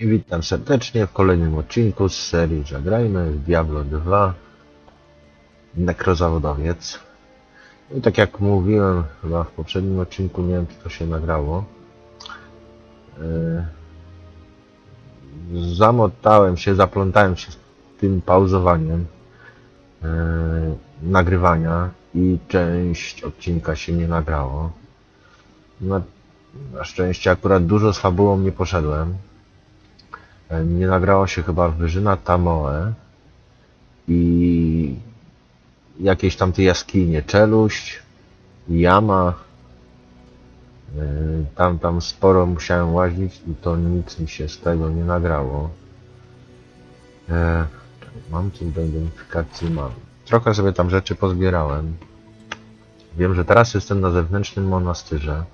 I witam serdecznie w kolejnym odcinku z serii Zagrajmy w Diablo 2 Nekrozawodowiec. I tak jak mówiłem chyba w poprzednim odcinku, nie wiem czy to się nagrało. Yy, Zamotałem się, zaplątałem się z tym pauzowaniem yy, nagrywania i część odcinka się nie nagrało. Na, na szczęście akurat dużo z fabułą nie poszedłem. Nie nagrało się chyba Wyżyna Tamoe i jakieś tam te jaskinie, Czeluść, Jama. E, Tam, tam sporo musiałem łazić i to nic mi się z tego nie nagrało. E, Mam tu do identyfikacji mam. Trochę sobie tam rzeczy pozbierałem. Wiem, że teraz jestem na zewnętrznym monastyrze.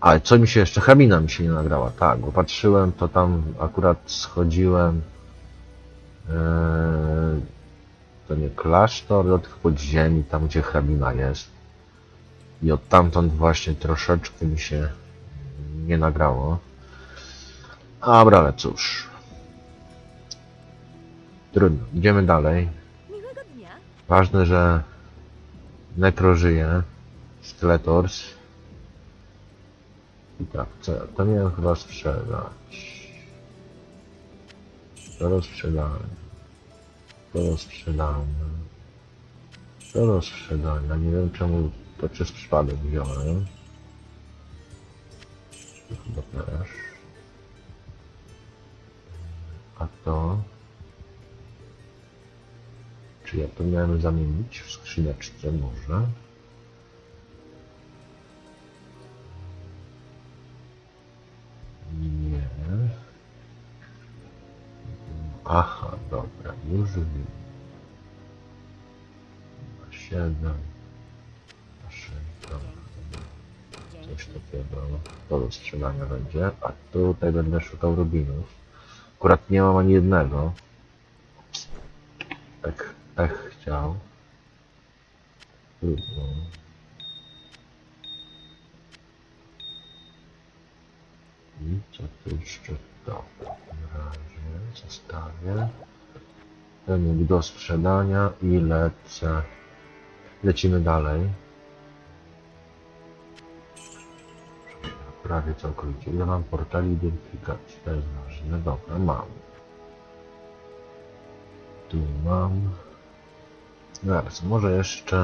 Ale co mi się jeszcze, hrabina mi się nie nagrała, tak, bo patrzyłem, to tam akurat schodziłem, eee, to nie klasztor, tych podziemi, tam gdzie hrabina jest. I od tamtąd właśnie troszeczkę mi się nie nagrało. Dobra, ale cóż. Trudno, idziemy dalej. Ważne, że Necro żyje, Skeletors. I tak, co ja to miałem chyba sprzedać. To rozsprzedałem. To rozsprzedałem. To rozsprzedania. Nie wiem czemu to przez przypadek wziąłem. To chyba też. A to... Czy ja to miałem zamienić w skrzyneczce może? Dobra, już wiem. Na 7, na 6, dobra. Coś takiego do rozstrzelania będzie. A tutaj będę szukał rubinów. Akurat nie mam ani jednego. Tak, tak chciał. Trudno. I co tu jeszcze? Dobra, na razie zostawię. Ten do sprzedania i lecę. Lecimy dalej. Prawie całkowicie. Ile mam portali identyfikacji? To jest ważne. Dobra, mam. Tu mam. Zaraz, może jeszcze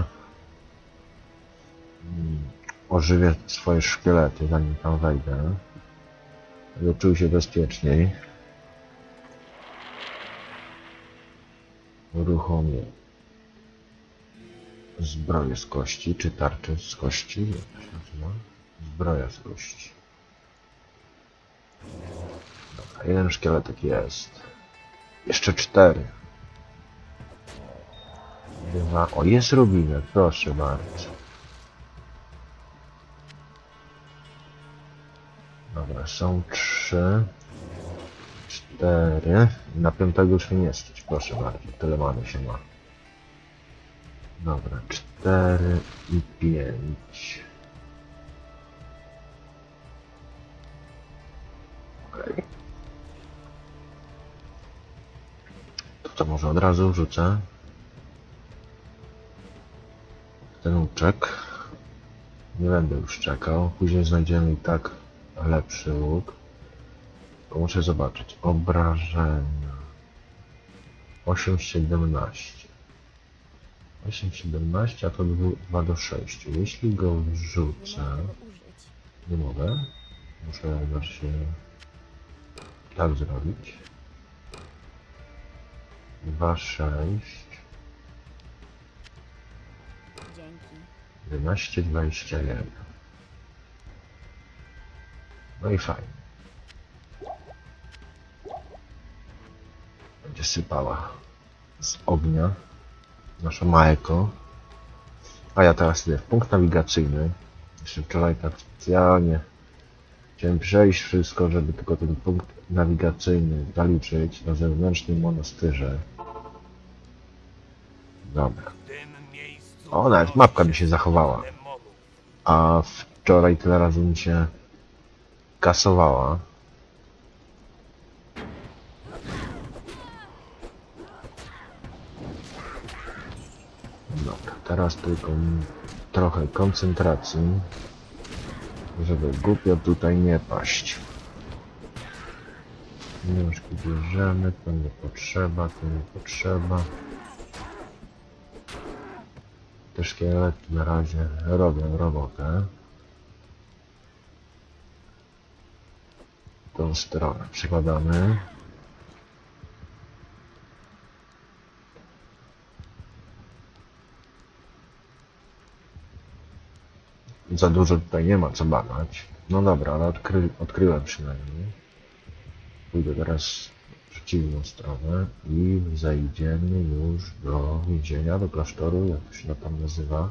mm, ożywię swoje szkielety, zanim tam wejdę. Żeby czuł się bezpieczniej. Uruchomię zbroję z kości, czy tarczę z kości, jak to się nazywa? Zbroja z kości. Dobra, jeden szkieletek jest. Jeszcze cztery. Dwa. O, jest rubinek, proszę bardzo. Dobra, są trzy, cztery. Na piątego już nie stać, proszę bardzo. Tyle mamy się ma. Dobra, cztery i pięć. Okej. To co może od razu wrzucę? ten łuczek. Nie będę już czekał. Później znajdziemy i tak lepszy łuk. Tylko muszę zobaczyć. Obrażenia. 8,17. 8,17, a to 2 do 6. Jeśli go wrzucę... Nie mogę. Muszę właśnie tak zrobić. 2, 6. Dzięki. 11, 21. No i fajnie. Będzie sypała z ognia nasza Maeko. A ja teraz idę w punkt nawigacyjny. Jeszcze wczoraj tak specjalnie chciałem przejść wszystko, żeby tylko ten punkt nawigacyjny zaliczyć na zewnętrznym monastyrze. Dobra. O, nawet mapka mi się zachowała. A wczoraj tyle razy mi się kasowała. Teraz tylko trochę koncentracji, żeby głupio tutaj nie paść. Pieniążki bierzemy, to nie potrzeba, to nie potrzeba. Te szkielety na razie robią robotę. Tą stronę przekładamy. Za dużo tutaj nie ma co badać. No dobra, ale odkry, odkryłem przynajmniej. Pójdę teraz w przeciwną stronę i zajdziemy już do więzienia, do klasztoru, jak to się tam nazywa.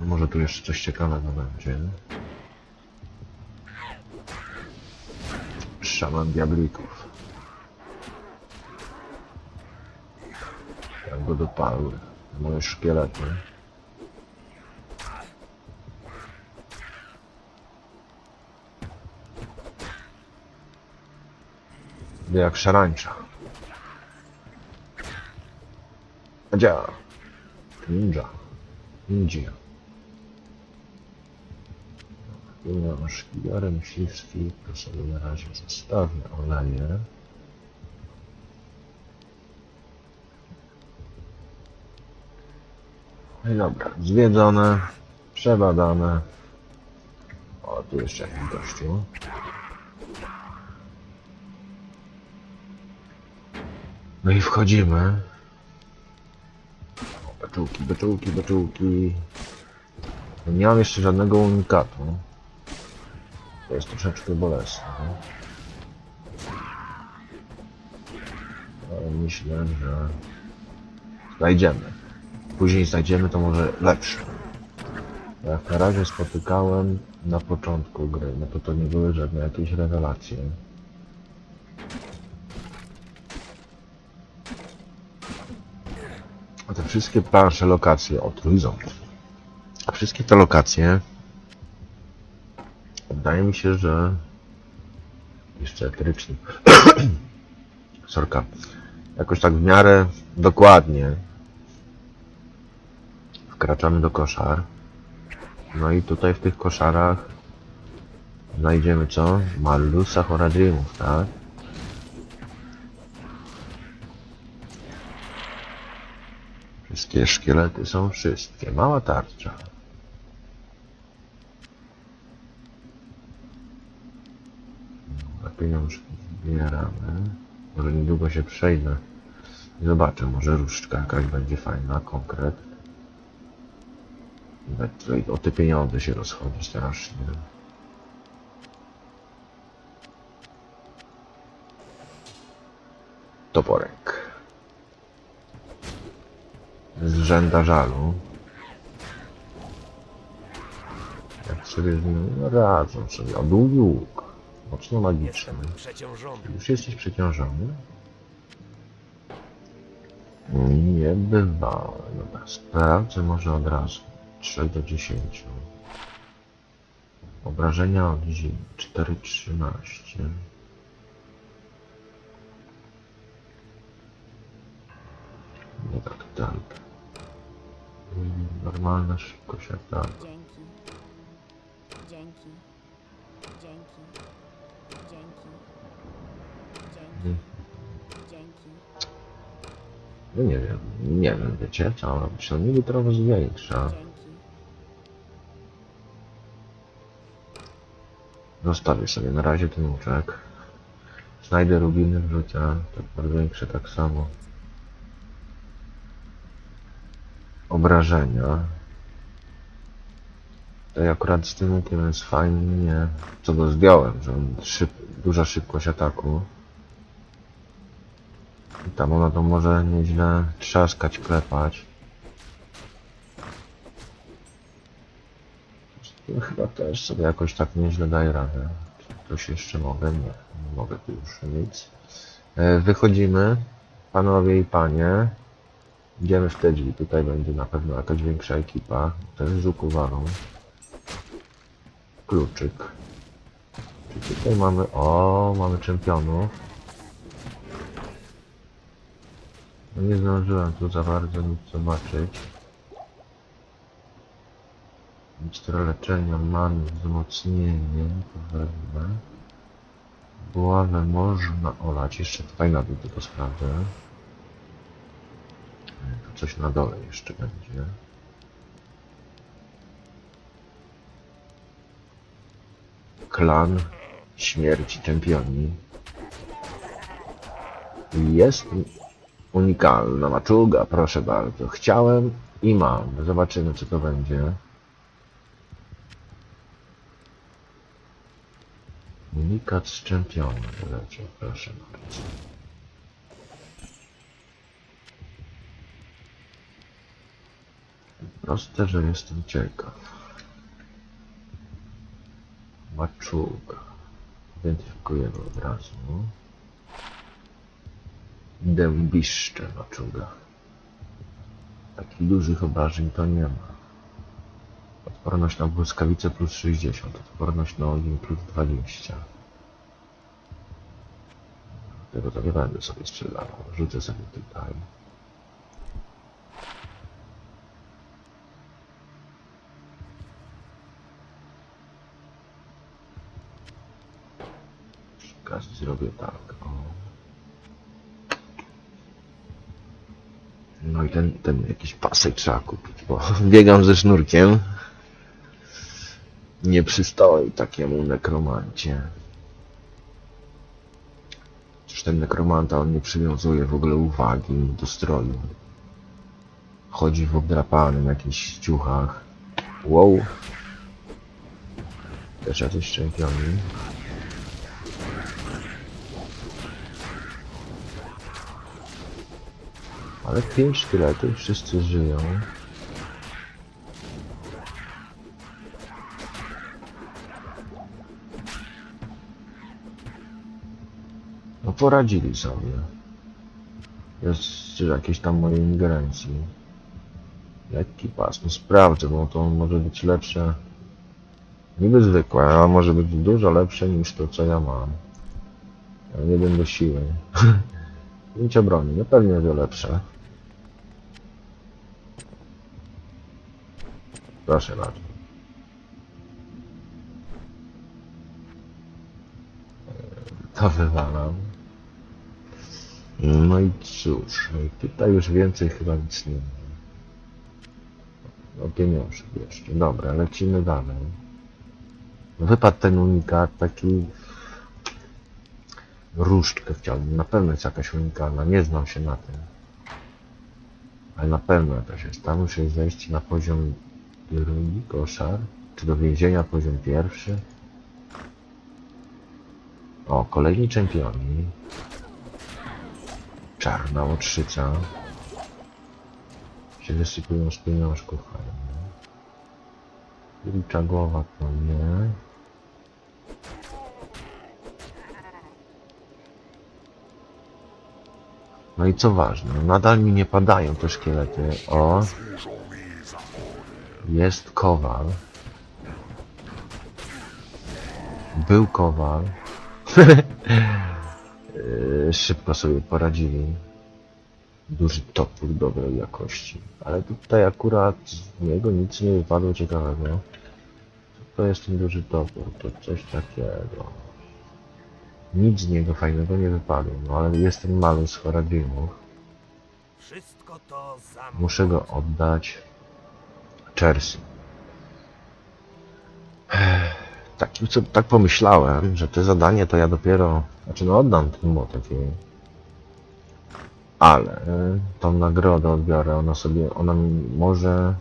No Może tu jeszcze coś ciekawego będzie. Szaman diablików. Jak go dopadły. Moje szkielety. Jak szarańcza. Gdzie? Ninja. Ninja. Tu mam szkibiorę myśliwski, to sobie na razie zostawię oleje. No i dobra, zwiedzone, przebadane. O, tu jeszcze jakiś gościu. No i wchodzimy. O, beczułki, beczułki, beczułki. No nie mam jeszcze żadnego unikatu. To jest troszeczkę bolesne. Ale myślę, że znajdziemy. Później znajdziemy to może lepsze. Jak na razie spotykałem na początku gry, no to to nie były żadne jakieś rewelacje. A te wszystkie plansze, lokacje, o trójząb. Wszystkie te lokacje wydaje mi się, że jeszcze eteryczny. Sorka. Jakoś tak w miarę dokładnie wkraczamy do koszar. No i tutaj w tych koszarach znajdziemy co? Mallusa Horadrimów, tak? Wszystkie szkielety są wszystkie. Mała tarcza. Pieniążki zbieramy. Może niedługo się przejdę zobaczę. Może różdżka jakaś będzie fajna, konkret. Nawet tutaj o te pieniądze się rozchodzi strasznie. Toporek. Z rzęda żalu. Jak sobie z nim radzą sobie. O, długi łuk. Mocno magiczny. Już jesteś przeciążony? Nie bywałem. Dobra, sprawdzę może od razu. 3 do 10. Obrażenia od zimny. 4,13. Nie tak. Mm, Normalna szybkość ataku. Dzięki. Dzięki. Dzięki. Dzięki. Dzięki. Dzięki. No nie wiem, nie wiem, wiecie co, przynajmniej jutro zwiększa. Dzięki. Zostawię sobie na razie ten łuczek. Znajdę rubiny, wrzucę. Tak większe tak samo. Obrażenia. To akurat z tym łukiem jest fajnie, co go zdjąłem, że on szyb, duża szybkość ataku. I tam ona to może nieźle trzaskać, klepać. Chyba też sobie jakoś tak nieźle daje radę. Czy Coś jeszcze mogę? Nie, nie mogę tu już nic. E, Wychodzimy, panowie i panie. Idziemy w te drzwi. Tutaj będzie na pewno jakaś większa ekipa. Ten żuk uwalą. Kluczyk. Czy tutaj mamy... O, mamy czempionów. No nie zdążyłem tu za bardzo nic zobaczyć. Mikstura leczenia, man, wzmocnienie, wezmę. Buławę można olać, jeszcze tutaj na dół tylko sprawdzę. Tu coś na dole jeszcze będzie. Klan śmierci czempioni. Jest unikalna maczuga, proszę bardzo. Chciałem i mam. Zobaczymy, co to będzie. Unikat z czempiona proszę bardzo. Proste, że jestem ciekaw. Maczuga. Identyfikujemy od razu. Dębiszcze maczuga. Takich dużych obrażeń to nie ma. Odporność na błyskawice plus 60, odporność na ogień plus 20. Tego to nie będę sobie sprzedawał. Rzucę sobie tutaj. Przy okazji zrobię tak. O. No i ten, ten jakiś pasek trzeba kupić, bo biegam ze sznurkiem. Nie przystoi takiemu nekromancie. Przecież ten nekromanta, on nie przywiązuje w ogóle uwagi do stroju. Chodzi w obdrapanym jakichś ciuchach. Wow. Też jacyś czempioni. Ale pięć szkieletów, wszyscy żyją. Poradzili sobie. Jest jakieś tam mojej ingerencji. Lekki pas, no sprawdzę, bo to może być lepsze. Niby zwykłe, może być dużo lepsze niż to, co ja mam. Ja nie będę siły. Pięć obrony, no pewnie to lepsze. Proszę bardzo. To wywalam. No i cóż, tutaj już więcej chyba nic nie ma. No pieniążek jeszcze. Dobra, lecimy dalej. Wypadł ten unikat taki... Różdżkę chciałbym. Na pewno jest jakaś unikalna. Nie znam się na tym. Ale na pewno jakaś jest. Tam muszę zejść na poziom drugi, koszar. Czy do więzienia poziom pierwszy. O, kolejni czempioni. Czarna otrzyca. Się wysypują z pieniążków. fajnie. Wilcza głowa to nie. No i co ważne, nadal mi nie padają te szkielety. O! Jest kowal. Był kowal. Yy, Szybko sobie poradzili. Duży topór dobrej jakości. Ale tutaj akurat z niego nic nie wypadło ciekawego. Co to jest ten duży topór? To coś takiego. Nic z niego fajnego nie wypadło, no ale jest ten. Wszystko to za Muszę go oddać Chelsea. Tak, tak pomyślałem, że te zadanie to ja dopiero, znaczy no oddam ten jej. Ale tą nagrodę odbiorę, ona sobie, ona może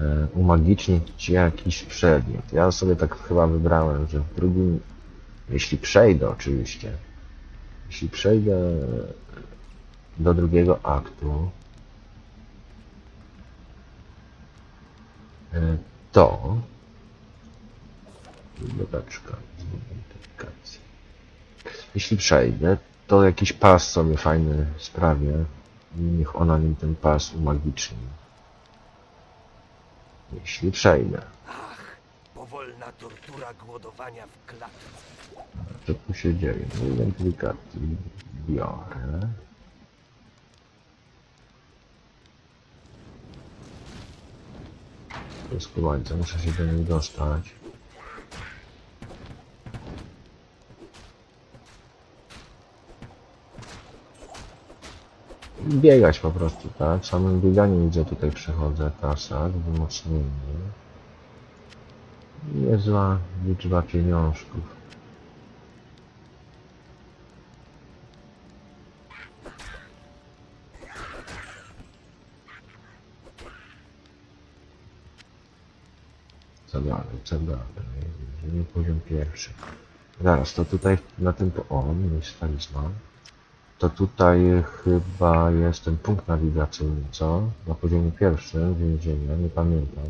e, umagicznić jakiś przedmiot. Ja sobie tak chyba wybrałem, że w drugim, jeśli przejdę oczywiście, jeśli przejdę do drugiego aktu, e, to Dodaczka. Identyfikacja. Jeśli przejdę, to jakiś pas sobie fajny sprawię. Niech ona mi ten pas umagiczni. Jeśli przejdę. Ach, powolna tortura głodowania w klatce. Co tu się dzieje? No, identyfikacji biorę. To jest kubańca, muszę się do niej dostać. Biegać po prostu, tak? Samym bieganiem widzę tutaj przechodzę tasak, wzmocnienie. Niezła liczba pieniążków. Co dalej, co dalej? Poziom pierwszy. Zaraz, to tutaj na tym... O, jest talizman. To tutaj chyba jest ten punkt nawigacyjny, co? Na poziomie pierwszym więzienia, nie pamiętam.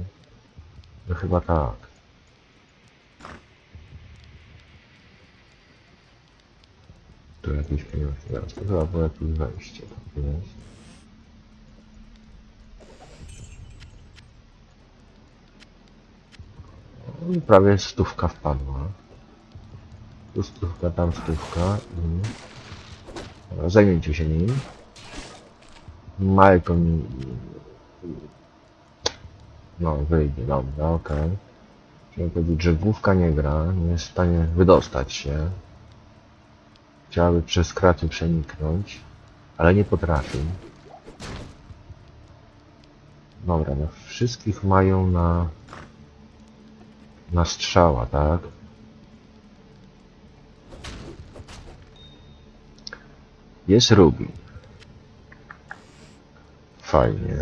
No chyba tak. Tu jakieś pieniądze. Zaraz, to chyba było jakieś wejście. Tak jest. No i prawie stówka wpadła. Tu stówka, tam stówka. I... Zajmijcie się nim. Malcolm... No, wyjdzie, dobra, okej. Chciałem powiedzieć, że główka nie gra, nie jest w stanie wydostać się. Chciałaby przez kraty przeniknąć, ale nie potrafi. Dobra, no wszystkich mają na... na strzała, tak? Jest Ruby. Fajnie.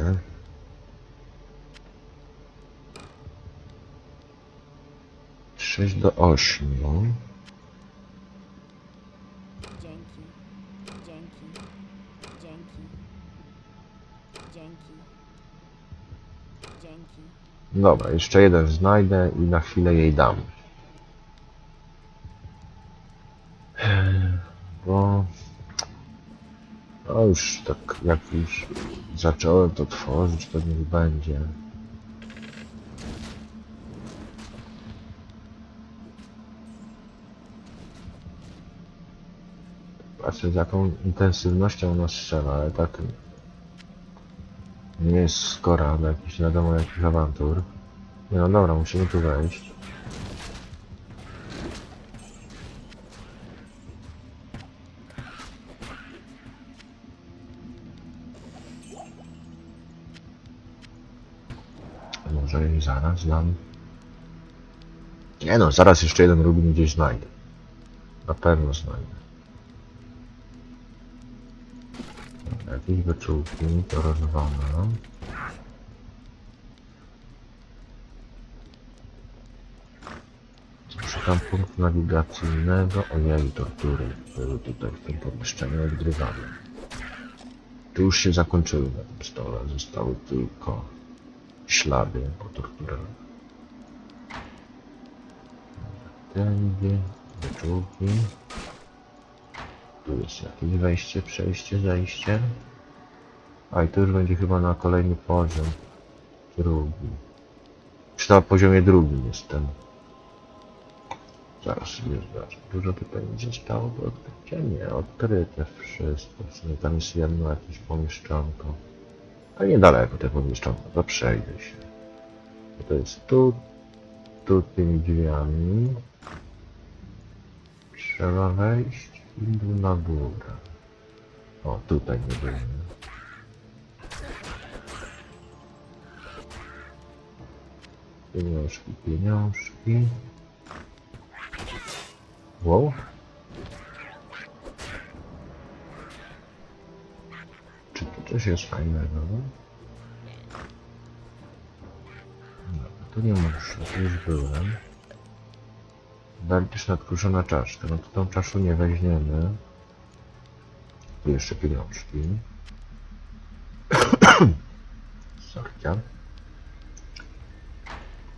Sześć do ośmiu. Dzięki. Dzięki. Dzięki. Dzięki. Dzięki. Dobra, jeszcze jeden znajdę i na chwilę jej dam. Bo... Już tak jak już zacząłem to tworzyć, to niech będzie. Patrzę z jaką intensywnością ona strzela, ale tak nie jest skora jakichś nie wiadomo jakich awantur. No dobra, musimy tu wejść. Może zaraz dam. Nie no, zaraz jeszcze jeden rubin gdzieś znajdę. Na pewno znajdę. Jakieś beczułki, to rozwala. Szukam punktu nawigacyjnego. Ojej, tortury były tutaj w tym pomieszczeniu odgrywane. Tu już się zakończyły na tym stole. Zostały tylko ślady po torturach. Tędy, beczułki. Tu jest jakieś wejście, przejście, zejście. A i to już będzie chyba na kolejny poziom. Drugi. Czy na poziomie drugim jestem. Zaraz sobie zobaczę. Dużo nie zostało do odkrycia? Nie, odkryte wszystko. W sumie tam jest jedno jakieś pomieszczonko. A niedaleko te pomieszczonko, to przejdę się. To jest tu, tu tymi drzwiami. Trzeba wejść i tu na górę. O, tutaj nie byłem. Pieniążki, pieniążki. Wow. Coś jest fajnego? No, tu nie muszę, tu już byłem. Walczysz nadkruszona czaszka. No to tą czaszu nie weźmiemy. Tu jeszcze pieniążki. Sorcia.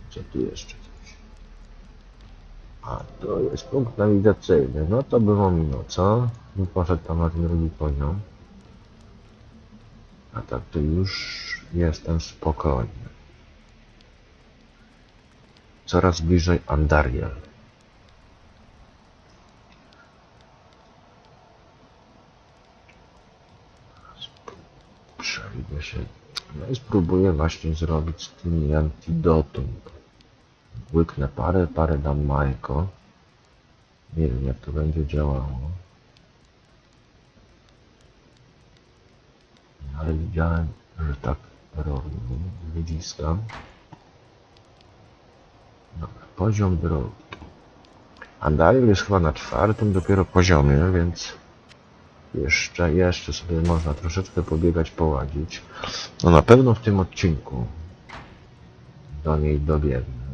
Co tu jeszcze? A, to jest punkt nawigacyjny. No to bym ominął, co? Bym poszedł tam na ten drugi poziom. A tak to już jestem spokojny. Coraz bliżej Andariel. Przejdę się No i spróbuję właśnie zrobić z tymi antidotum. Łyknę parę, parę dam Majko. Nie wiem jak to będzie działało. Ale widziałem, że tak robił. Wyciskam. Dobra, poziom drogi. Andariel jest chyba na czwartym dopiero poziomie, więc jeszcze, jeszcze sobie można troszeczkę pobiegać, poładzić. No na pewno w tym odcinku do niej dobiegnę.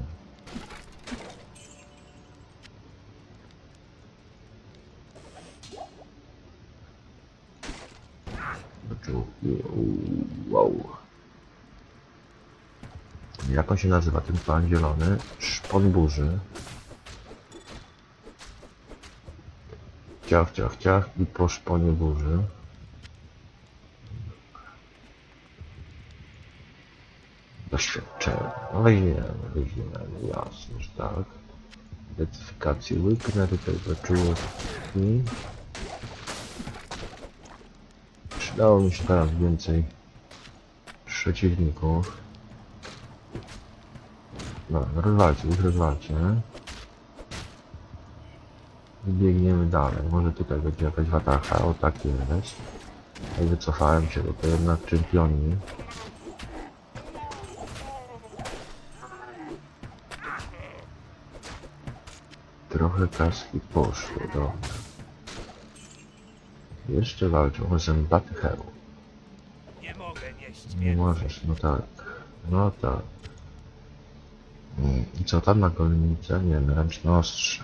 Znaczy, Wow. Jak on się nazywa, ten pan zielony? Szpon burzy. Ciach, ciach, ciach i po szponie burzy. Doświadczenie. No weźmiemy, weźmiemy, jasne, że tak. Identyfikację łyknę tutaj do czułości. Przydało mi się teraz więcej przeciwników. No, rozwalcie, ich rozwalcie. Biegniemy dalej. Może tutaj będzie jakaś watacha. O, tak jest. I wycofałem się, bo to jednak czempioni. Trochę kaski poszło, dobra. Jeszcze walczą o zębaty hełm. Nie mogę nieść Nie możesz, no tak. No tak. I co tam na golnicę? Nie wiem, ręczne ostrze.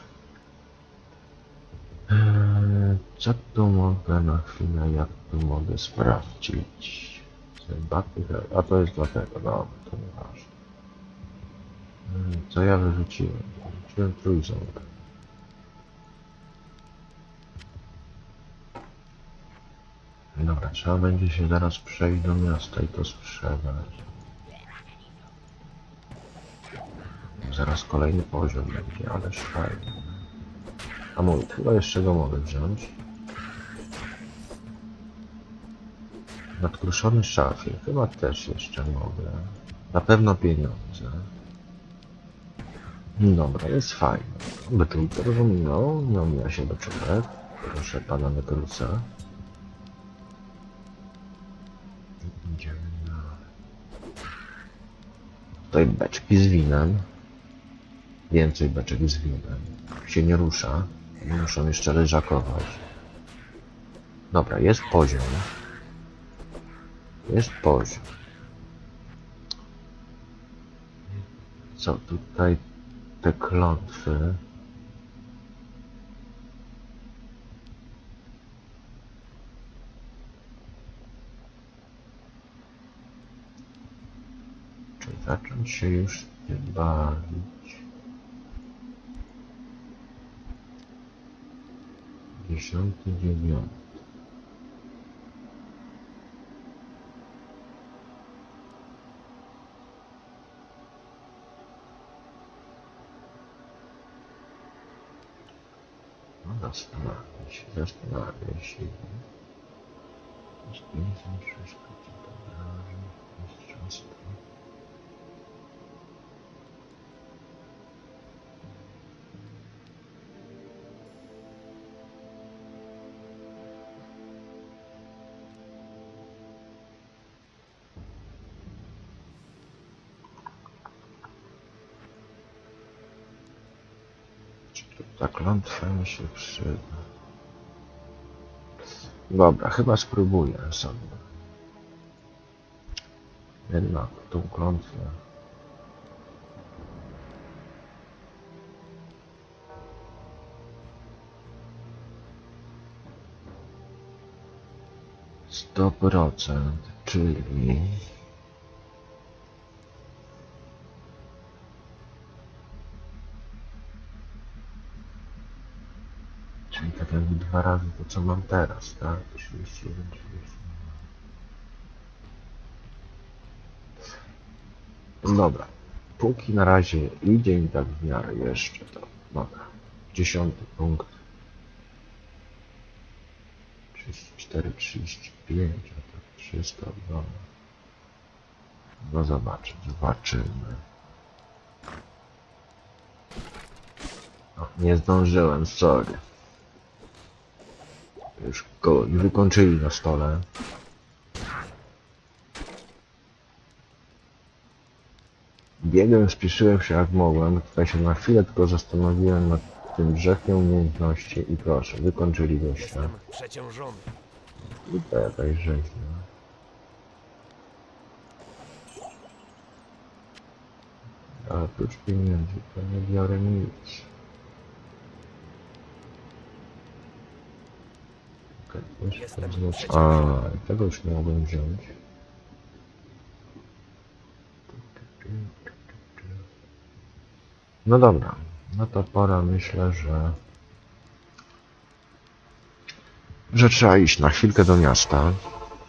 Eee, co tu mogę na chwilę, jak tu mogę sprawdzić? Zębaty. A to jest dlatego, dobra, to nieważne. Eee, Co ja wyrzuciłem? Wyrzuciłem trójząb. Dobra, trzeba będzie się zaraz przejść do miasta i to sprzedać. Zaraz kolejny poziom będzie, ale fajnie. A mój, chyba jeszcze go mogę wziąć. Nadkruszony szafir, chyba też jeszcze mogę. Na pewno pieniądze. Dobra, jest fajnie. Bytulkę rozumiał, nie omija się beczurek. Proszę pana Nekrusa. Idziemy dalej. Tutaj beczki z winem. Więcej beczek z winem. Się nie rusza. Muszą jeszcze leżakować. Dobra, jest poziom. Jest poziom. Co tutaj te klątwy? Czy zacząć się już tym bawić? Dziesiąty, dziewiąty. No zastanawiam się, zastanawiam się. Ta klątwa mi się przyda? Dobra, chyba spróbuję sobie. Jednak tą klątwę. Sto procent, czyli... dwa razy to, co mam teraz, tak? 31, 32. Dobra. Póki na razie idzie mi tak w miarę jeszcze, to dobra. Dziesiąty punkt. 34, 35, a to 300, dobra. No zobaczę, zobaczymy. O, nie zdążyłem, sorry. Już go wykończyli na stole. Biegłem, spieszyłem się jak mogłem. Tutaj się na chwilę tylko zastanowiłem nad tym grzechem umiejętności i proszę, wykończyli gościa. Przeciążony. I to jakaś rzeźnia. A oprócz pieniędzy to nie biorę nic. Okej, okay, Jestem A, tego już nie mogłem wziąć. No dobra, no to pora myślę, że że trzeba iść na chwilkę do miasta.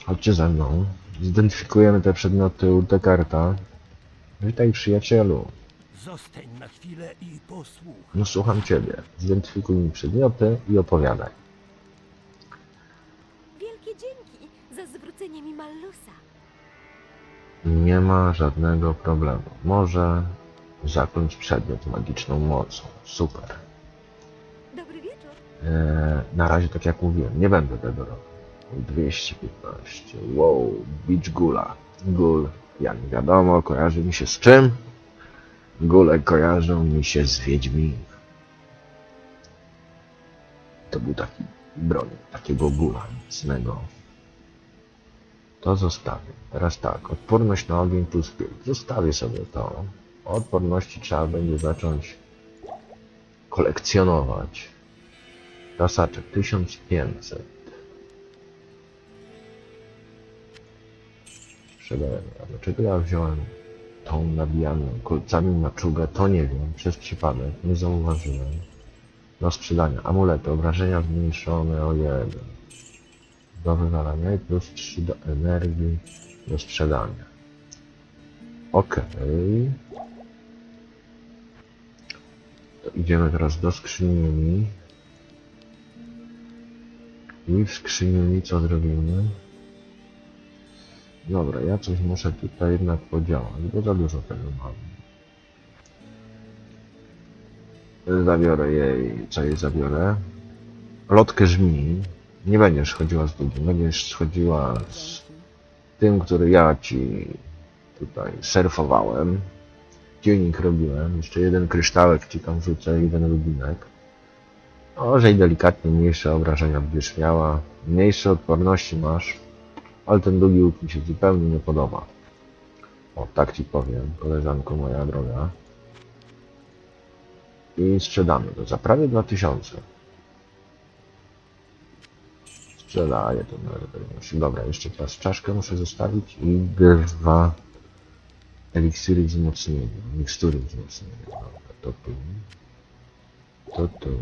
Chodźcie ze mną. Zidentyfikujemy te przedmioty u Descarta. Witaj przyjacielu. Zostań na chwilę i posłuchaj. No słucham ciebie. Zidentyfikuj mi przedmioty i opowiadaj. Nie ma żadnego problemu. Może zakończ przedmiot magiczną mocą. Super. Dobry wieczór. Eee, na razie, tak jak mówiłem, nie będę tego robił. 215. Wow, Beach Gula. Gul, jak wiadomo, kojarzy mi się z czym? Gule kojarzą mi się z Wiedźmi. To był taki broń, takiego gula mocnego. To zostawię. Teraz tak, odporność na ogień plus 5. Zostawię sobie to. Odporności trzeba będzie zacząć kolekcjonować. Tasaczek 1500. Sprzedałem. A dlaczego ja wziąłem tą nabijaną kolcami maczugę, to nie wiem. Przez przypadek nie zauważyłem. Do sprzedania. Amulety. Obrażenia zmniejszone o 1. Do wywalania i plus 3 do energii do sprzedania. Okej. To idziemy teraz do skrzyni. I w skrzyni co zrobimy? Dobra, ja coś muszę tutaj jednak podziałać, bo za dużo tego mam. Zabiorę jej, co jej zabiorę? Lotkę żmii. Nie będziesz chodziła z drugim, będziesz chodziła z tym, który ja ci tutaj surfowałem. Tuning robiłem. Jeszcze jeden kryształek ci tam rzucę, jeden rubinek. Może i delikatnie mniejsze obrażenia będziesz miała. Mniejsze odporności masz. Ale ten długi łuk mi się zupełnie nie podoba. O, tak ci powiem, koleżanko moja droga. I sprzedamy to za prawie 2000. Sprzedaję to na pewno. Dobra, jeszcze teraz czaszkę muszę zostawić i dwa eliksiry wzmocnienia, mikstury wzmocnienia. Dobra, to tu. To tu.